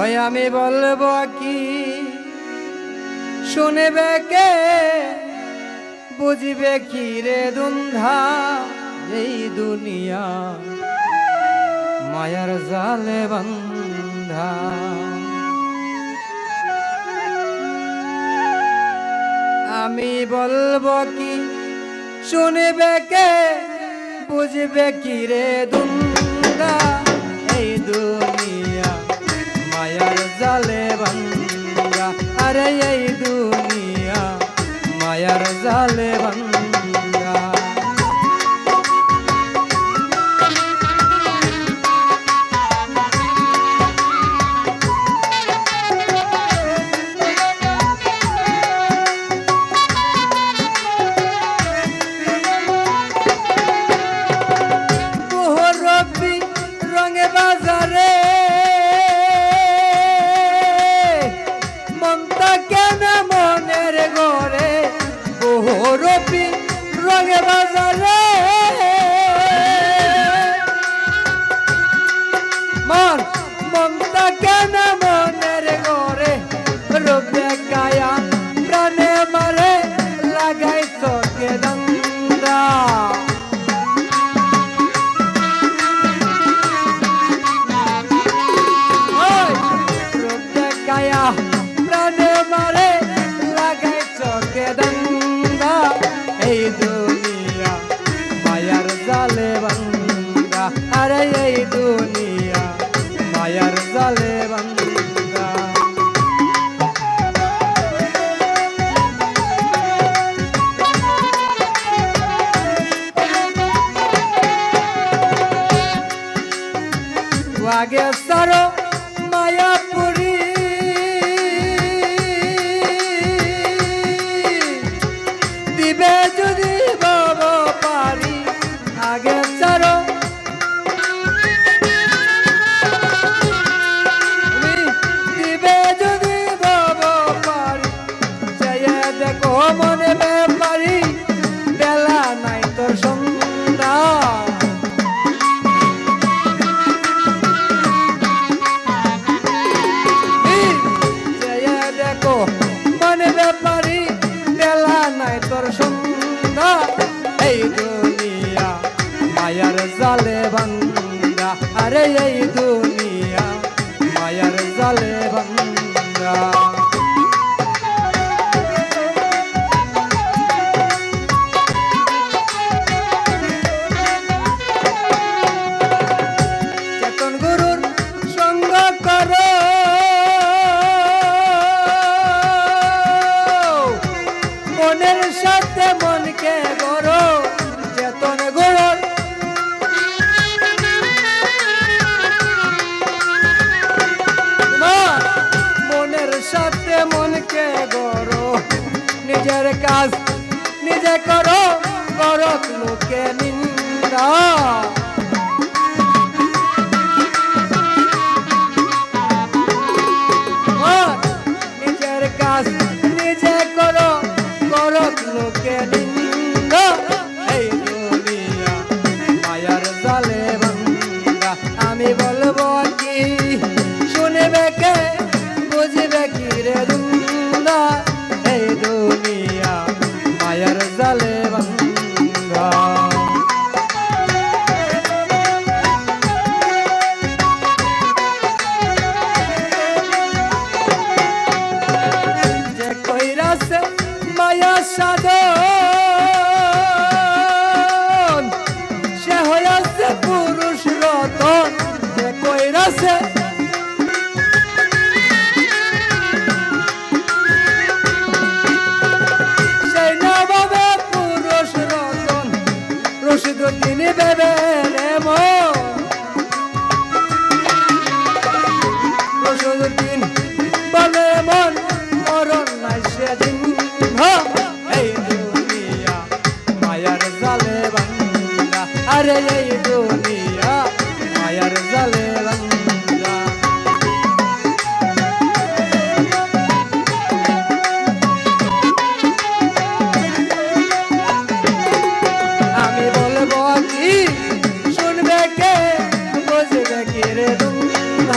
ওই আমি বলব কি? শুনবে কে? বুঝবে কি রে দুন্ধা এই দুনিয়া? মায়ার জালে বন্ধা। আমি বলব কি? শুনবে কে? বুঝবে কি রে দুন্দা এই দুনিয়া? মায়ার জালে বন্ধা আরে এই দুনিয়া মায়ার জালে বন্ধা প্রাণে মারে, লাগাই চোখে দন্দা এই দুনিয়া মায়ার জালে বন্দা আরে এই দুনিয়া মায়ার জালে বন্দা আগে সারো এই দুনিয়া, মায়ার জালে বান্দা। আরে এই দুনিয়া, মায়ার জালে বান্দা। মনের সাথে মনকে গড়ো মনকে গড়ো নিজের কাজ নিজে করো, করক লোকে নিন্দা। নিজের কাজ নিজে করো করো লোকে নিন্দা। মায়ার জালে বন্দা আরে এই দুনিয়া, মায়ার জালে বন্দা আমি বলব কি, শুনবে কে, বুঝবে কি রে দুধ